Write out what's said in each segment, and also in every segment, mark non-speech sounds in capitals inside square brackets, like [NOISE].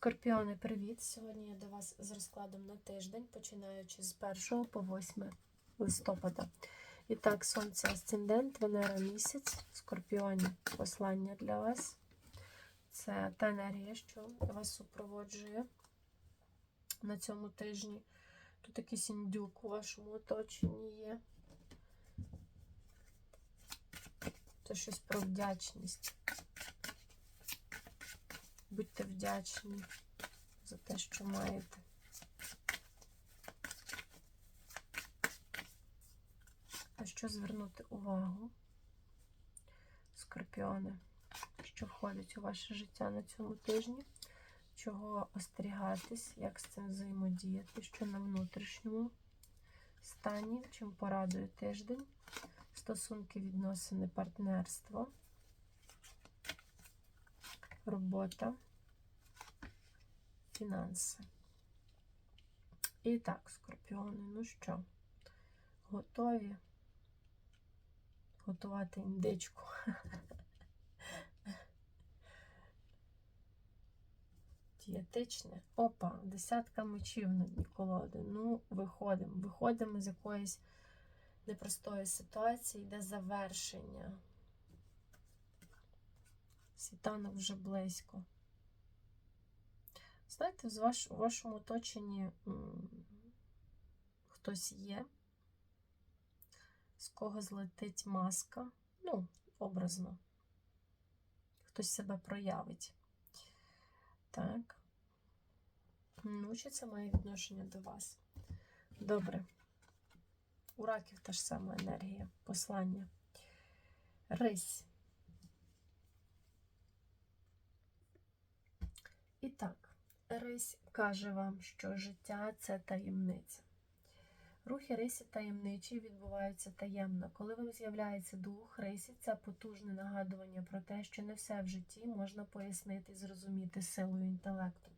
Скорпіони, привіт! Сьогодні я до вас з розкладом на тиждень, починаючи з 1 по 8 листопада. І так, Сонце Асцендент, Венера місяць, Скорпіоні послання для вас. Це та енергія, що вас супроводжує на цьому тижні. Тут якийсь індюк у вашому оточенні є. Це щось про вдячність. Будьте вдячні за те, що маєте. На що звернути увагу, скорпіони, що входить у ваше життя на цьому тижні, чого остерігатись, як з цим взаємодіяти, що на внутрішньому стані, чим порадує тиждень, стосунки, відносини, партнерство робота, фінанси. І так, скорпіони, ну що, готові готувати індичку? [LAUGHS] Дієтичне. Опа, десятка мечів на дні колоди. Ну, виходимо. Виходимо з якоїсь непростої ситуації, йде завершення. Світанок вже близько. Знаєте, у вашому оточенні хтось є, з кого злетить маска, ну, образно. Хтось себе проявить. Так. Ну, чи це має відношення до вас? Добре. У раків та ж сама енергія, послання. Рись. І так, Рись каже вам, що життя це таємниця. Рухи рисі таємничі відбуваються таємно. Коли вам з'являється дух рисі, це потужне нагадування про те, що не все в житті можна пояснити і зрозуміти силою інтелекту.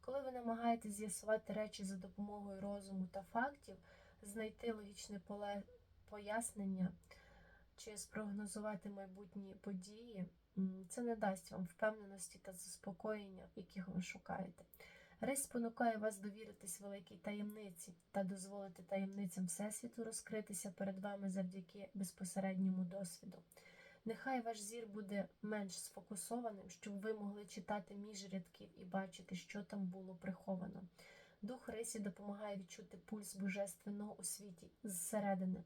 Коли ви намагаєтесь з'ясувати речі за допомогою розуму та фактів, знайти логічне поле... пояснення чи спрогнозувати майбутні події, це не дасть вам впевненості та заспокоєння, яких ви шукаєте. Рейс спонукає вас довіритись великій таємниці та дозволити таємницям Всесвіту розкритися перед вами завдяки безпосередньому досвіду. Нехай ваш зір буде менш сфокусованим, щоб ви могли читати між рядків і бачити, що там було приховано. Дух Рисі допомагає відчути пульс божественного у світі зсередини.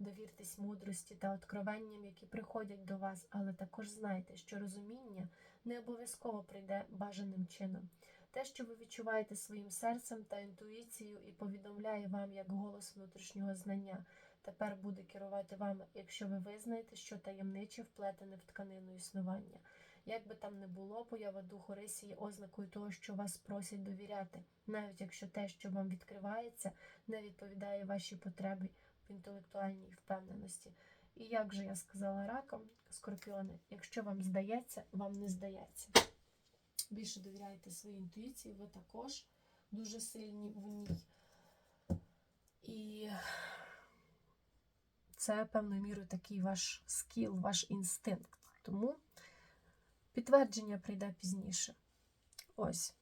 Довіртесь мудрості та откровенням, які приходять до вас, але також знайте, що розуміння не обов'язково прийде бажаним чином. Те, що ви відчуваєте своїм серцем та інтуїцією і повідомляє вам як голос внутрішнього знання, тепер буде керувати вами, якщо ви визнаєте, що таємниче вплетене в тканину існування. Як би там не було, поява духу Рисі є ознакою того, що вас просять довіряти, навіть якщо те, що вам відкривається, не відповідає вашій потребі інтелектуальній впевненості. І як же я сказала ракам, скорпіони, якщо вам здається, вам не здається. Більше довіряйте своїй інтуїції, ви також дуже сильні в ній. І це певною мірою такий ваш скіл, ваш інстинкт. Тому підтвердження прийде пізніше. Ось,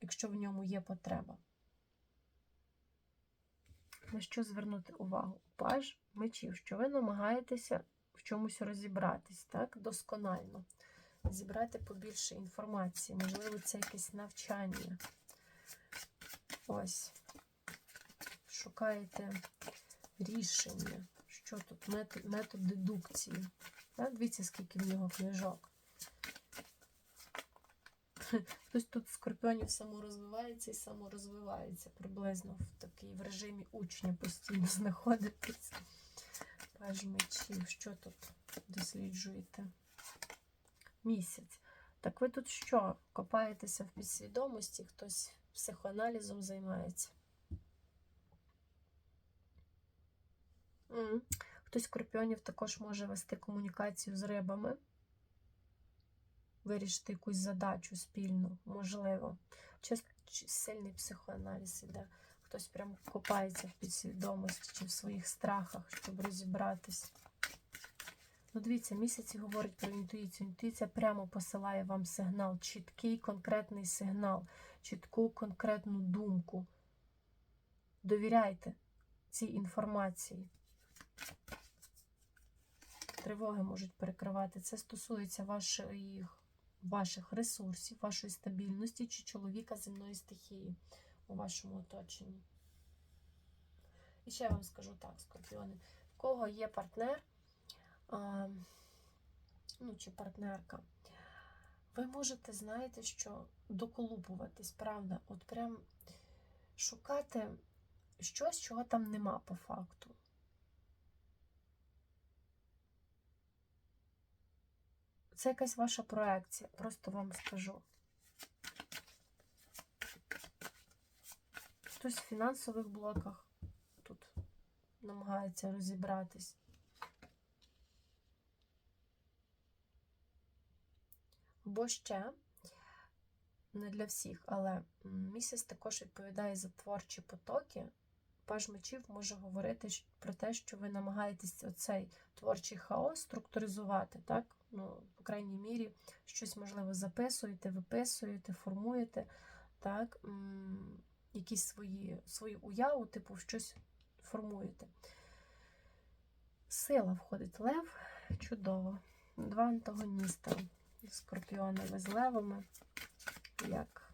якщо в ньому є потреба. На що звернути увагу? Паж мечів, що ви намагаєтеся в чомусь розібратись, так, досконально. Зібрати побільше інформації, можливо, це якесь навчання. Ось. Шукаєте рішення. Що тут? Метод, дедукції. Так? Дивіться, скільки в нього книжок. [LAUGHS] Хтось тут скорпіонів саморозвивається і саморозвивається приблизно в такій в режимі учня постійно [LAUGHS] знаходитесь. Паж мечів. Що тут досліджуєте? Місяць. Так ви тут що? Копаєтеся в підсвідомості, хтось психоаналізом займається. Хтось скорпіонів також може вести комунікацію з рибами вирішити якусь задачу спільну, можливо. Чи сильний психоаналіз іде. Хтось прям копається в підсвідомості чи в своїх страхах, щоб розібратись. Ну, дивіться, місяць говорить про інтуїцію. Інтуїція прямо посилає вам сигнал, чіткий конкретний сигнал, чітку конкретну думку. Довіряйте цій інформації. Тривоги можуть перекривати. Це стосується ваших, ваших ресурсів, вашої стабільності чи чоловіка земної стихії у вашому оточенні. І ще я вам скажу так, скорпіони, в кого є партнер, а, ну чи партнерка, ви можете, знаєте, що доколупуватись, правда? От прям шукати щось, чого там нема по факту. Це якась ваша проекція, просто вам скажу. Хтось в фінансових блоках тут намагається розібратись. Бо ще не для всіх, але місяць також відповідає за творчі потоки. Паж мечів може говорити про те, що ви намагаєтесь оцей творчий хаос структуризувати, так? Ну, по крайній мірі, щось можливо записуєте, виписуєте, формуєте, так? Якісь свої, свою уяву, типу, щось формуєте. Сила входить лев, чудово. Два антагоніста. Скорпіони з левами, як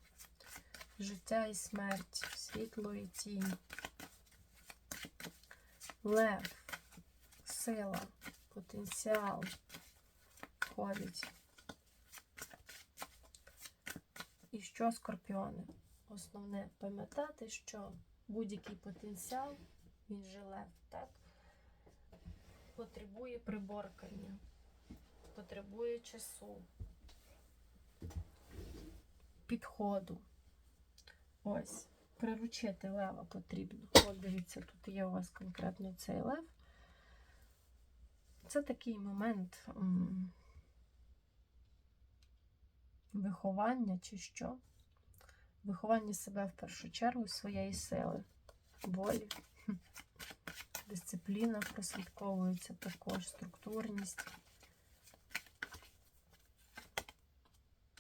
життя і смерть, світло і тінь. Лев, сила, потенціал входить. І що скорпіони? Основне пам'ятати, що будь-який потенціал, він же так, потребує приборкання, потребує часу, підходу. Ось, приручити лева потрібно. От дивіться, тут є у вас конкретно цей лев. Це такий момент виховання чи що. Виховання себе в першу чергу своєї сили, волі, [LAUGHS] дисципліна прослідковується також, структурність.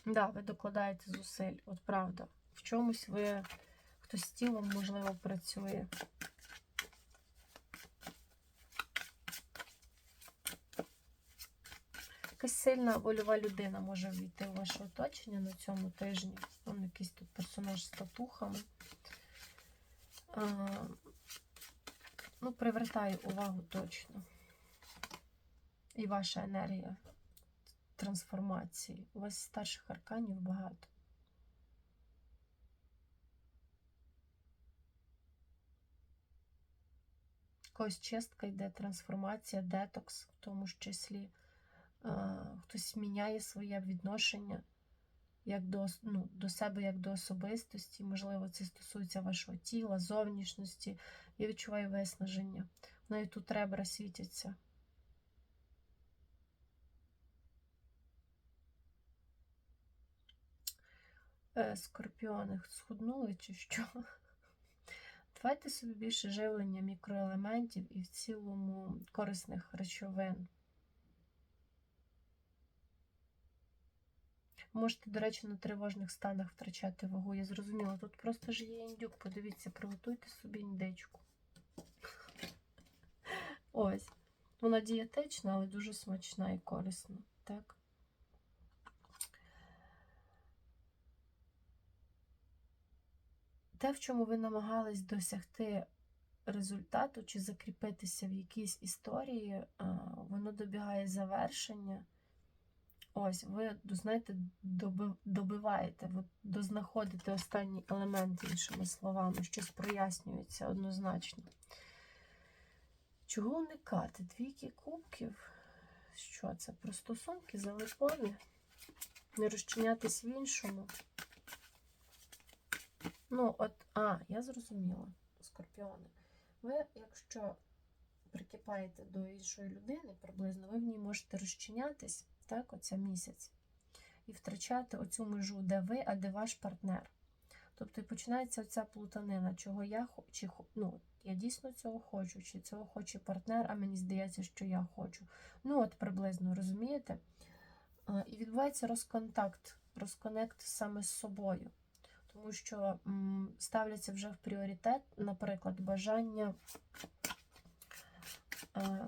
Да, ви докладаєте зусиль, от правда. В чомусь ви хтось з тілом, можливо, працює. Якась сильна вольова людина може війти в ваше оточення на цьому тижні. Там якийсь тут персонаж з татухами. А, ну, привертає увагу точно. І ваша енергія трансформації. У вас старших арканів багато. Якась чистка йде, трансформація, детокс, в тому ж числі. Хтось міняє своє відношення як до, ну, до себе, як до особистості. Можливо, це стосується вашого тіла, зовнішності. Я відчуваю виснаження. Навіть тут ребра світяться. Е, Скорпіони схуднули чи що? Давайте собі більше живлення мікроелементів і в цілому корисних речовин. Можете, до речі, на тривожних станах втрачати вагу. Я зрозуміла, тут просто ж є індюк. Подивіться, приготуйте собі індичку. Ось. Вона дієтична, але дуже смачна і корисна. Так? Те, в чому ви намагались досягти результату чи закріпитися в якійсь історії, воно добігає завершення. Ось, ви, знаєте, добиваєте, ви дознаходите останній елемент, іншими словами, щось прояснюється однозначно. Чого уникати? Двійки кубків. Що це? Про стосунки залипові? Не розчинятись в іншому. Ну, от, а, я зрозуміла, скорпіони. Ви, якщо прикипаєте до іншої людини, приблизно, ви в ній можете розчинятись, так, оця місяць, і втрачати оцю межу, де ви, а де ваш партнер. Тобто і починається оця плутанина, чого я хочу, ну, я дійсно цього хочу, чи цього хоче партнер, а мені здається, що я хочу. Ну, от приблизно, розумієте? І відбувається розконтакт, розконект саме з собою. Тому що ставляться вже в пріоритет, наприклад, бажання е,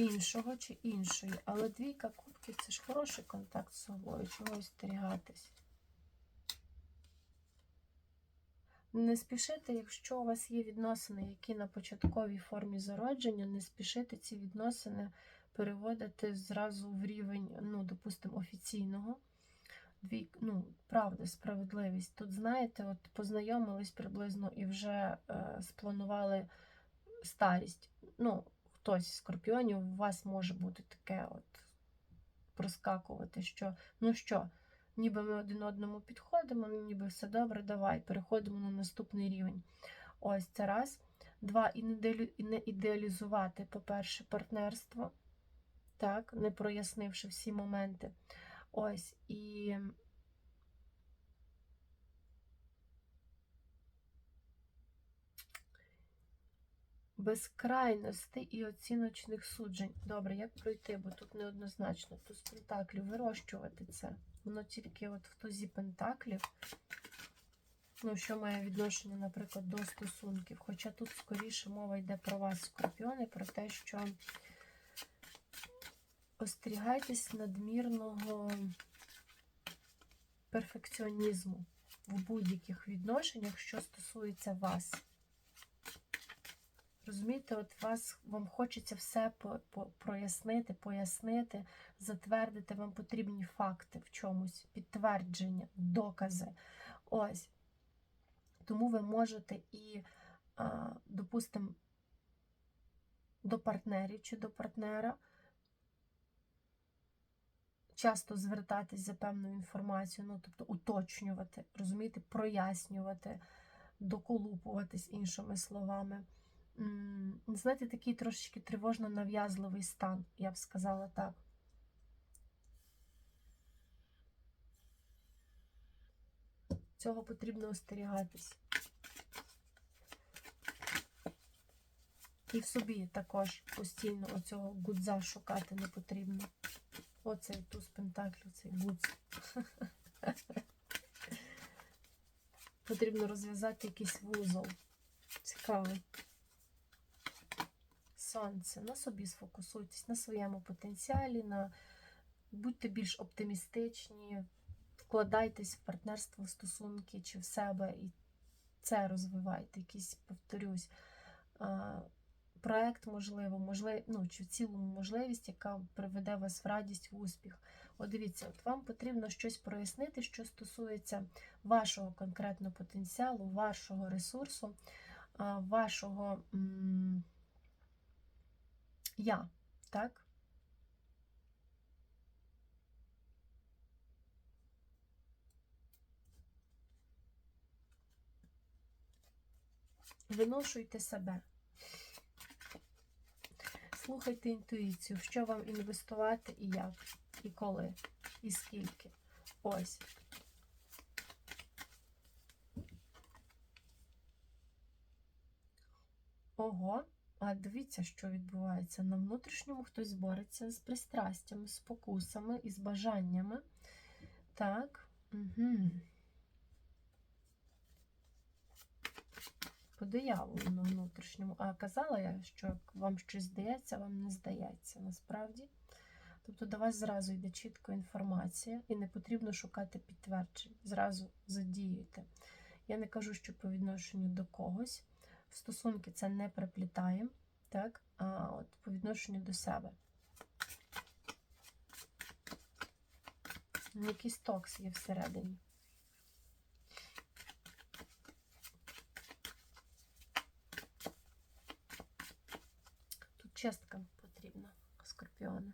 іншого чи іншої. Але двійка кубків це ж хороший контакт з собою, чого остерігатись. Не спішите, якщо у вас є відносини, які на початковій формі зародження, не спішите ці відносини переводити зразу в рівень, ну, допустимо, офіційного. Дві, ну, правда, справедливість. Тут, знаєте, от познайомились приблизно і вже е, спланували старість. Ну, хтось скорпіонів, у вас може бути таке от проскакувати, що ну що, ніби ми один одному підходимо, ну, ніби все добре, давай, переходимо на наступний рівень. Ось це раз. Два, і не ідеалізувати, по-перше, партнерство, так, не прояснивши всі моменти. Ось, і безкрайностей і оціночних суджень. Добре, як пройти, бо тут неоднозначно. Туз пентаклів, вирощувати це. Воно тільки от в тузі пентаклів, ну, що має відношення, наприклад, до стосунків. Хоча тут скоріше мова йде про вас, скорпіони, про те, що остерігайтесь надмірного перфекціонізму в будь-яких відношеннях, що стосується вас. Розумієте, от вас, вам хочеться все по, по, прояснити, пояснити, затвердити, вам потрібні факти в чомусь, підтвердження, докази. Ось. Тому ви можете і, допустимо, до партнерів чи до партнера часто звертатись за певною інформацією, ну, тобто уточнювати, розумієте, прояснювати, доколупуватись іншими словами. М, Знаєте, такий трошечки тривожно нав'язливий стан, я б сказала так. Цього потрібно остерігатись. І в собі також постійно оцього гудза шукати не потрібно. Оцей туз пентаклів, цей гудз. [LAUGHS] Потрібно розв'язати якийсь вузол. Цікавий. Сонце. На собі сфокусуйтесь, на своєму потенціалі, на... будьте більш оптимістичні, вкладайтесь в партнерство, в стосунки чи в себе і це розвивайте. Якийсь, повторюсь, а, проект, можливо, можливо, ну, чи в цілому можливість, яка приведе вас в радість, в успіх. От дивіться, от вам потрібно щось прояснити, що стосується вашого конкретного потенціалу, вашого ресурсу, вашого я, так? Виношуйте себе. Слухайте інтуїцію, в що вам інвестувати і як, і коли, і скільки. Ось. Ого, а дивіться, що відбувається. На внутрішньому хтось бореться з пристрастями, з покусами і з бажаннями. Так. Угу. По дияволу на внутрішньому. А казала я, що вам щось здається, вам не здається насправді. Тобто до вас зразу йде чітко інформація, і не потрібно шукати підтверджень. Зразу задіюйте. Я не кажу, що по відношенню до когось. В стосунки це не приплітаємо, так? А от по відношенню до себе. Ну, Якийсь токс є всередині. Тут чистка потрібна, скорпіони.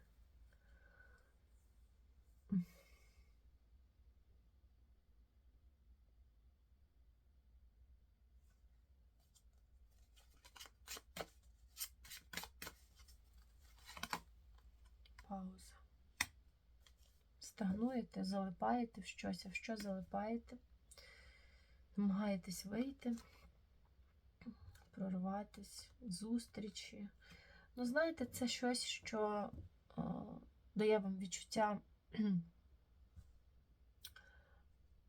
Стагнуєте, залипаєте в щось, а в що залипаєте? Намагаєтесь вийти. прорватися, зустрічі. Ну, знаєте, це щось, що е, дає вам відчуття, [CLEARS THROAT]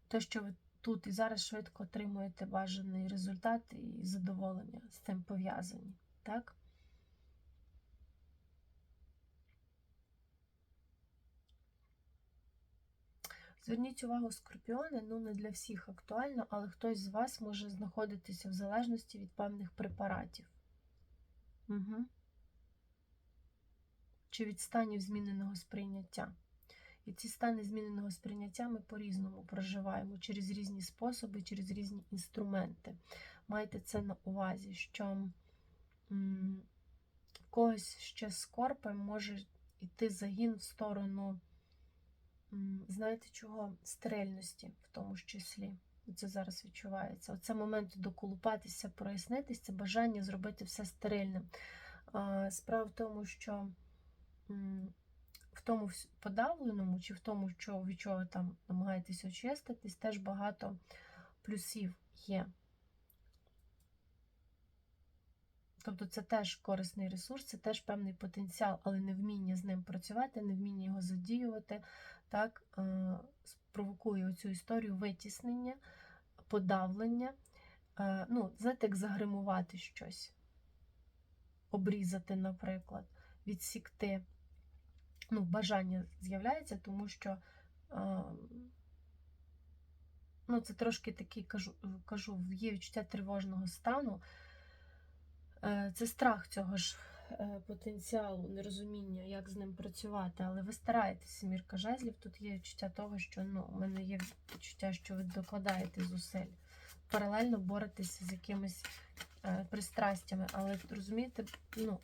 те, що ви тут і зараз швидко отримуєте бажаний результат і задоволення з цим пов'язані. Так? Зверніть увагу, скорпіони, ну не для всіх актуально, але хтось з вас може знаходитися в залежності від певних препаратів. Угу. Чи від станів зміненого сприйняття. І ці стани зміненого сприйняття ми по-різному проживаємо через різні способи, через різні інструменти. Майте це на увазі, що в когось ще з скорпом може йти загін в сторону, знаєте чого, стерильності в тому ж числі. Це зараз відчувається. Оце момент доколупатися, прояснитись, це бажання зробити все стерильним. Справа в тому, що в тому подавленому, чи в тому, що, від чого там намагаєтесь очиститись, теж багато плюсів є. Тобто це теж корисний ресурс, це теж певний потенціал, але невміння з ним працювати, невміння його задіювати, так, е, спровокує цю історію витіснення, подавлення. Е, Ну, знаєте, як загримувати щось, обрізати, наприклад, відсікти. Ну, бажання з'являється, тому що е, ну, це трошки такий, кажу, кажу, є відчуття тривожного стану. Е, Це страх цього ж е, потенціалу, нерозуміння, як з ним працювати. Але ви стараєтеся, мірка жезлів. Тут є відчуття того, що ну, у мене є відчуття, що ви докладаєте зусиль. Паралельно боретеся з якимись е, пристрастями. Але розумієте, ну,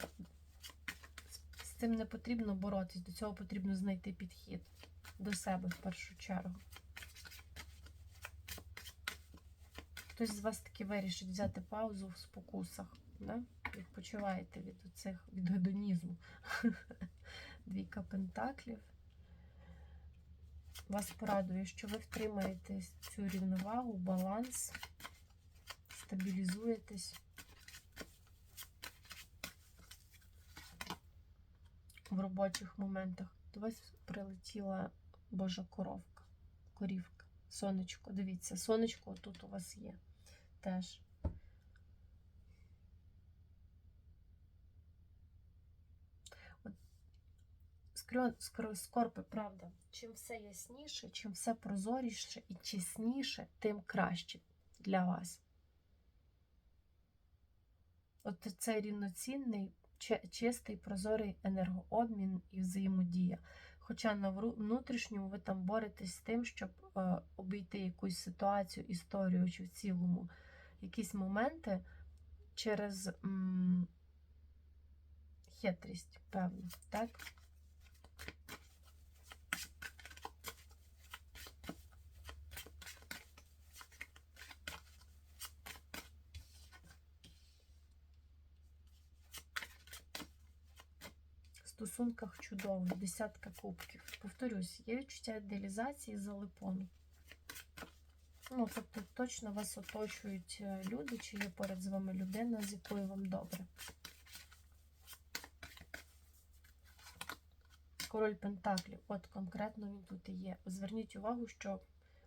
з- цим не потрібно боротись, до цього потрібно знайти підхід до себе в першу чергу. Хтось з вас таки вирішить взяти паузу в спокусах. Да? Відпочиваєте від оцих від гедонізму. [LAUGHS] Двійка пентаклів. Вас порадує, що ви втримаєте цю рівновагу, баланс, стабілізуєтесь. В робочих моментах до вас прилетіла Божа коровка, корівка, сонечко. Дивіться, сонечко тут у вас є теж. Скорпи, правда, чим все ясніше, чим все прозоріше і чесніше, тим краще для вас. От цей рівноцінний, чистий, прозорий енергообмін і взаємодія. Хоча на внутрішньому ви там боретесь з тим, щоб е, обійти якусь ситуацію, історію чи в цілому якісь моменти через м, хитрість, певно, так? Стосунках чудово, десятка кубків. Повторюсь, є відчуття ідеалізації залипону. Ну, тобто точно вас оточують е, люди, чи є поряд з вами людина, з якою вам добре. Король Пентаклів, от конкретно він тут і є. Зверніть увагу, що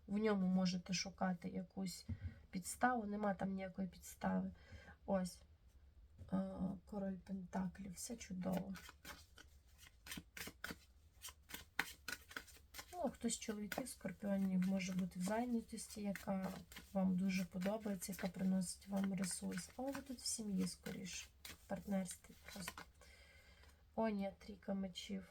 в ньому можете шукати якусь підставу, нема там ніякої підстави. Ось. Е, Король Пентаклів, все чудово. Ну, хтось з чоловіків скорпіонів може бути в зайнятості, яка вам дуже подобається, яка приносить вам ресурс. Але ви тут в сім'ї скоріше, в партнерстві просто. О, ні, трійка мечів.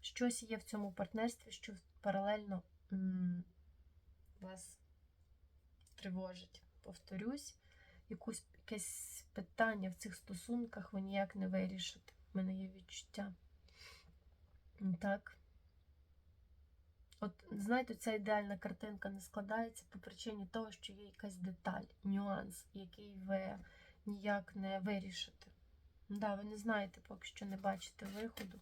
Щось є в цьому партнерстві, що паралельно вас тривожить. Повторюсь, якусь, якесь питання в цих стосунках ви ніяк не вирішите. У мене є відчуття. Так. От, знаєте, ця ідеальна картинка не складається по причині того, що є якась деталь, нюанс, який ви ніяк не вирішите. Да, ви не знаєте, поки що не бачите виходу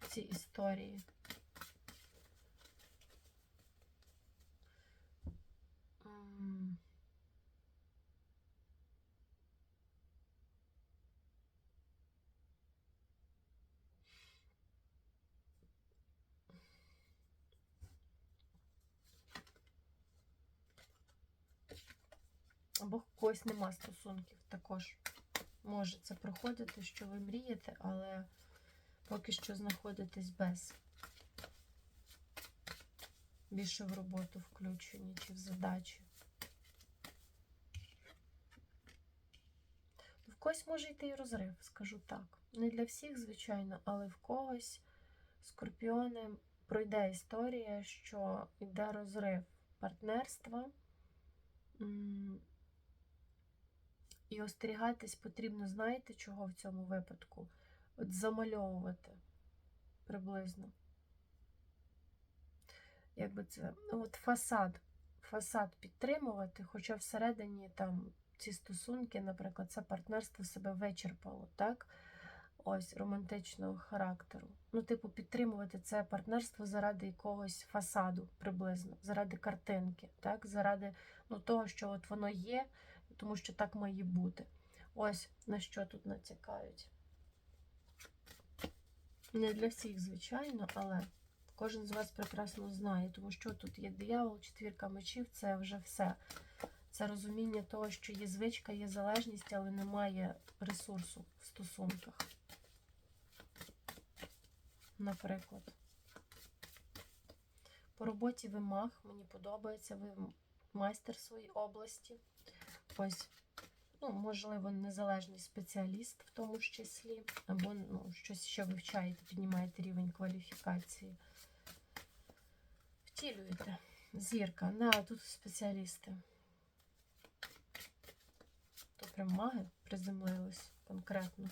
в цій історії. Або когось нема стосунків також. Може це проходити, що ви мрієте, але поки що знаходитесь без. Більше в роботу включені чи в задачі. В когось може йти і розрив, скажу так. Не для всіх, звичайно, але в когось скорпіони пройде історія, що йде розрив партнерства. І остерігатись потрібно, знаєте, чого в цьому випадку? От замальовувати приблизно. Якби це, ну, от фасад, фасад підтримувати, хоча всередині там ці стосунки, наприклад, це партнерство себе вичерпало, так? Ось романтичного характеру. Ну, типу, підтримувати це партнерство заради якогось фасаду приблизно, заради картинки, так? Заради ну, того, що от воно є, тому що так має бути. Ось на що тут натякають. Не для всіх, звичайно, але кожен з вас прекрасно знає, тому що тут є диявол, четвірка мечів, це вже все. Це розуміння того, що є звичка, є залежність, але немає ресурсу в стосунках. Наприклад. По роботі ви маг, мені подобається, ви майстер своїй області. Ось, ну, можливо, незалежний спеціаліст в тому ж числі, або ну, щось ще вивчаєте, піднімаєте рівень кваліфікації. Втілюєте. Зірка. Да, тут спеціалісти. Прям приземлились конкретно.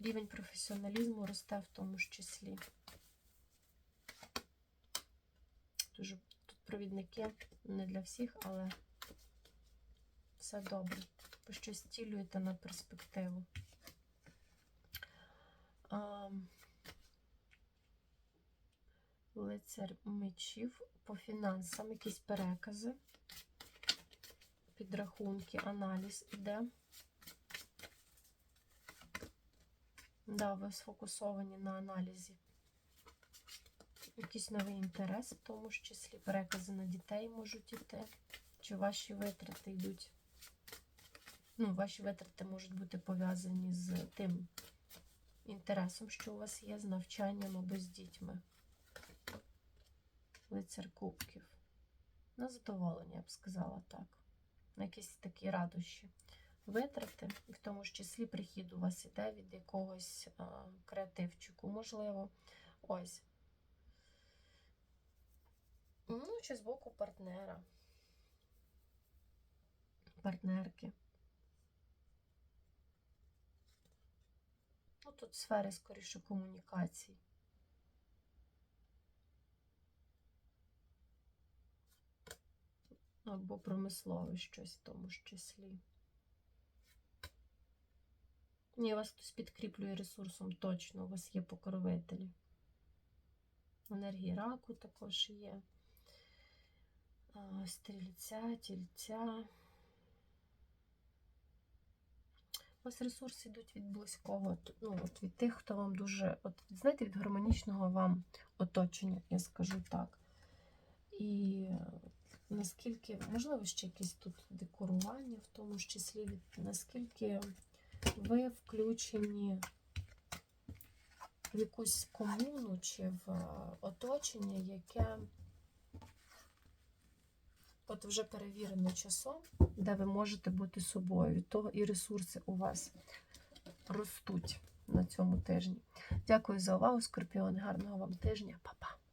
Рівень професіоналізму росте в тому ж числі. Дуже тут провідники не для всіх, але все добре. Ви щось цілюєте на перспективу. А, лицар мечів по фінансам, якісь перекази, підрахунки, аналіз іде. Да, ви сфокусовані на аналізі. Якийсь новий інтерес, в тому числі перекази на дітей можуть іти. Чи ваші витрати йдуть? Ну, ваші витрати можуть бути пов'язані з тим інтересом, що у вас є, з навчанням або з дітьми. Лицар кубків. На задоволення, я б сказала так. На якісь такі радощі. Витрати, і в тому ж числі прихід у вас іде від якогось а, креативчику, можливо. Ось. Ну, чи з боку партнера. Партнерки. Ну, тут сфери, скоріше, комунікацій. Або промислове щось в тому ж числі. Ні, вас хтось підкріплює ресурсом точно, у вас є покровителі. Енергії раку також є. Стрільця, тільця. У вас ресурси йдуть від близького, ну, от від тих, хто вам дуже, от, знаєте, від гармонічного вам оточення, я скажу так. І наскільки, можливо, ще якесь тут декорування, в тому ж числі, наскільки ви включені в якусь комуну чи в е, оточення, яке от вже перевірено часом, де ви можете бути собою. Того і ресурси у вас ростуть на цьому тижні. Дякую за увагу, Скорпіони. Гарного вам тижня, Па-па!